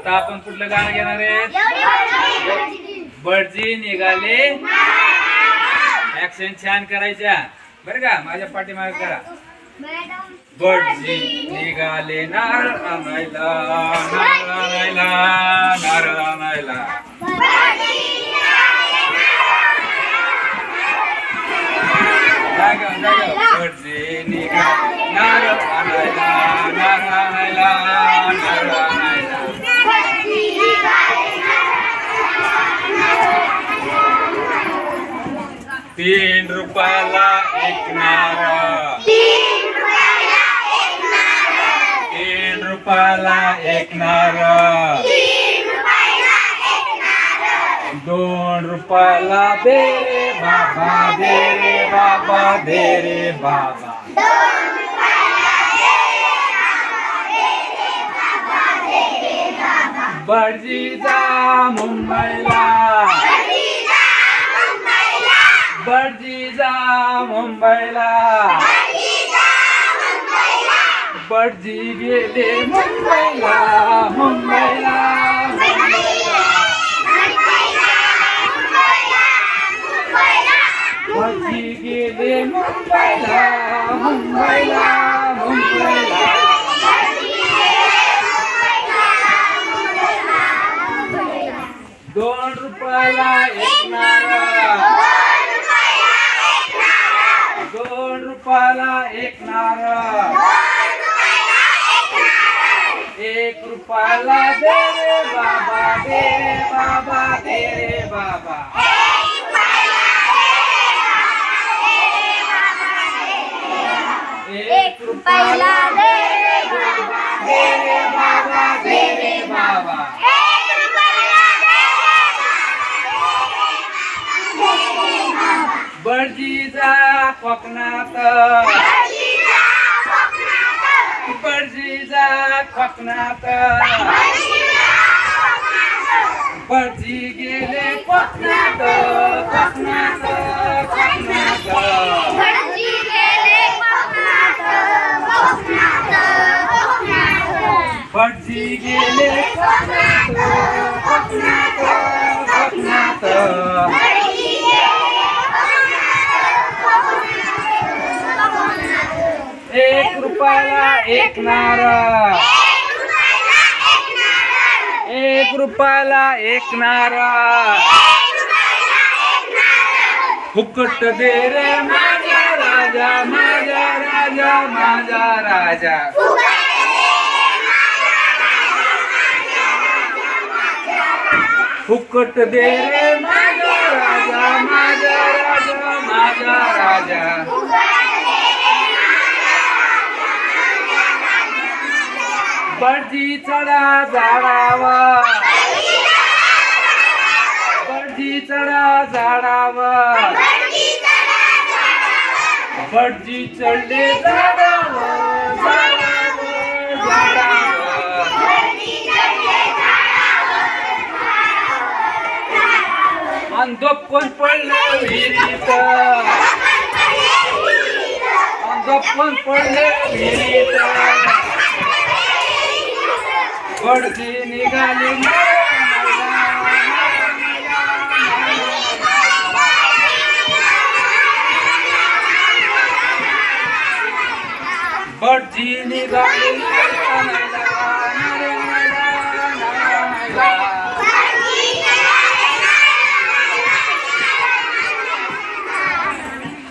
आता आपण कुठलं गाणं घेणार आहे बडजी निघाले. ऍक्शन छान करायच्या. बरं का? माझ्या पाठीमागे करा. बडजी निघाले नारळ आणायला नारळ आणायला नारळ आणायला. बडजी निघाले. तीन रुपयाला एक नारळ तीन रुपयाला एक नारळ दोन रुपयाला दे रे बाबा दे रे बाबा दे रे बाबा. बडजी जा मुंबईला. बडजी जा मुंबईला. बडजी गेले मुंबईला मुंबईला. बडजी गेले मुंबईला मुंबईला मुंबईला. दोन रुपयाला एक नारळ दोन रुपयाला एक नारळ. एक रुपयाला दे रे बाबा दे रे बाबा दे रे बाबा एक रुपयाला दे रे बाबा दे रे बाबा दे रे बाबा बडजीचा कोकणात. बडजीचा कोकणात. बडजी गेले कोकणात कोकणात कोकणात. बडजी गेले कोकणात कोकणात कोकणात. रुपयाला एक नारळ. एक रुपयाला एक नारळ. फुकट दे रे माझा राजा माझा राजा माझा राजा. फुकट दे रे माझा राजा माझा राजा माझा राजा पडजी चढा झाडावर. पडजी चढा झाडावर. पडजी चढले झाडावर. झाडावर झाडावर पडलं विहिरीत? आणि पडलं विहिरीत? बडजी निघाली बडजी निघाली